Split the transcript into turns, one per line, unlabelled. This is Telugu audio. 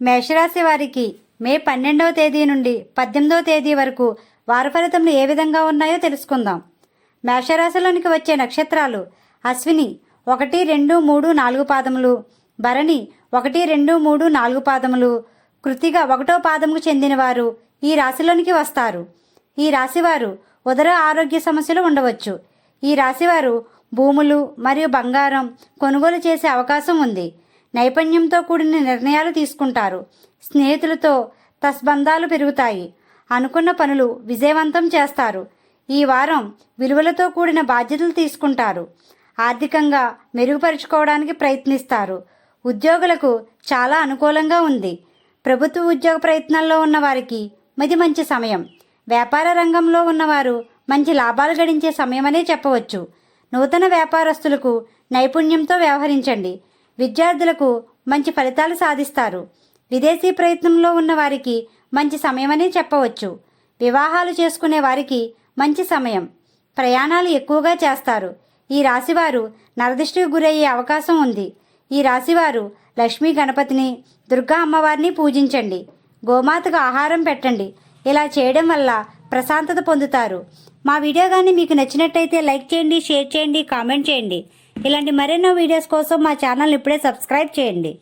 మేషరాశి వారికి మే పన్నెండవ తేదీ నుండి పద్దెనిమిదవ తేదీ వరకు వార ఫలితములు ఏ విధంగా ఉన్నాయో తెలుసుకుందాం. మేషరాశిలోనికి వచ్చే నక్షత్రాలు అశ్విని ఒకటి రెండు మూడు నాలుగు పాదములు భరణి ఒకటి రెండు మూడు నాలుగు పాదములు కృతిగా ఒకటో పాదముకు చెందినవారు ఈ రాశిలోనికి వస్తారు. ఈ రాశివారు ఉదర ఆరోగ్య సమస్యలు ఉండవచ్చు. ఈ రాశివారు భూములు మరియు బంగారం కొనుగోలు చేసే అవకాశం ఉంది. నైపుణ్యంతో కూడిన నిర్ణయాలు తీసుకుంటారు. స్నేహితులతో తస్బంధాలు పెరుగుతాయి. అనుకున్న పనులు విజయవంతం చేస్తారు. ఈ వారం విలువలతో కూడిన బాధ్యతలు తీసుకుంటారు. ఆర్థికంగా మెరుగుపరుచుకోవడానికి ప్రయత్నిస్తారు. ఉద్యోగులకు చాలా అనుకూలంగా ఉంది. ప్రభుత్వ ఉద్యోగ ప్రయత్నాల్లో ఉన్నవారికి ఇది మంచి సమయం. వ్యాపార రంగంలో ఉన్నవారు మంచి లాభాలు గడించే సమయమనే చెప్పవచ్చు. నూతన వ్యాపారస్తులకు నైపుణ్యంతో వ్యవహరించండి. విద్యార్థులకు మంచి ఫలితాలు సాధిస్తారు. విదేశీ ప్రయత్నంలో ఉన్న వారికి మంచి సమయమనే చెప్పవచ్చు. వివాహాలు చేసుకునే వారికి మంచి సమయం. ప్రయాణాలు ఎక్కువగా చేస్తారు. ఈ రాశివారు నరదృష్టికి గురయ్యే అవకాశం ఉంది. ఈ రాశివారు లక్ష్మీ గణపతిని దుర్గా అమ్మవారిని పూజించండి. గోమాతకు ఆహారం పెట్టండి. ఇలా చేయడం వల్ల ప్రశాంతత పొందుతారు. మా వీడియో కానీ మీకు నచ్చినట్టయితే లైక్ చేయండి షేర్ చేయండి కామెంట్ చేయండి. ఇలాంటి మరెన్నో వీడియోస్ కోసం మా ఛానల్ ఇప్పుడే సబ్స్క్రైబ్ చేయండి.